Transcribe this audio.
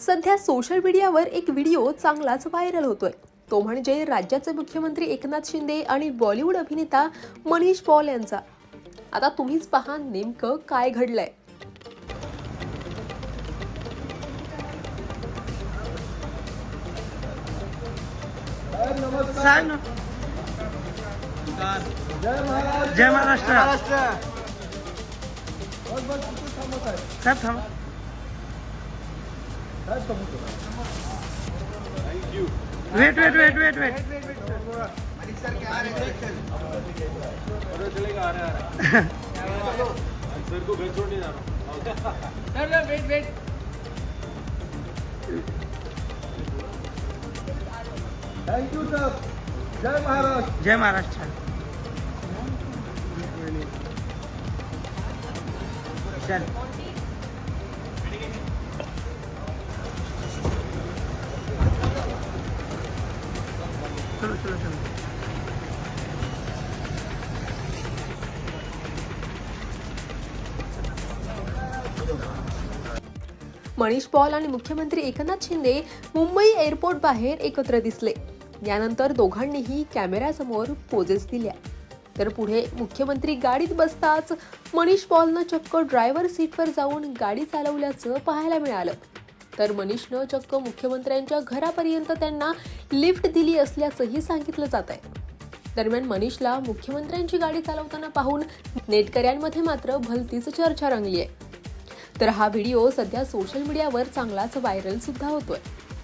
सध्या सोशल मीडियावर एक व्हिडिओ चांगलाच व्हायरल होतोय. तो म्हणजे राज्याचे मुख्यमंत्री एकनाथ शिंदे आणि बॉलिवूड अभिनेता मनीष पॉल यांचा. आता तुम्हीच पहा नेमकं काय घडलंय. जय महाराष्ट्र. साहेब थांबा. Wait wait wait wait wait sir को घर छोड़ने जा रहा हूँ थँक्यू सर जय महाराष्ट्र जय महाराष्ट्र। चल। चलो चलो चलो मनीष पॉल आणि मुख्यमंत्री एकनाथ शिंदे मुंबई एअरपोर्ट बाहेर एकत्र दिसले. यानंतर दोघांनीही कॅमेऱ्यासमोर पोजेस दिल्या. तर पुढे मुख्यमंत्री गाडीत बसताच मनीष पॉलनं चक्क ड्रायव्हर सीटवर जाऊन गाडी चालवल्याचं पाहायला मिळालं. तर मनीषनं चक्क मुख्यमंत्र्यांच्या घरापर्यंत त्यांना लिफ्ट दिली असल्याचंही सांगितलं जात आहे. दरम्यान मनीषला मुख्यमंत्र्यांची गाडी चालवताना पाहून नेटकऱ्यांमध्ये मात्र भलतीच चर्चा रंगली आहे तर हा व्हिडिओ सध्या सोशल मीडियावर चांगलाच व्हायरल सुद्धा होतोय.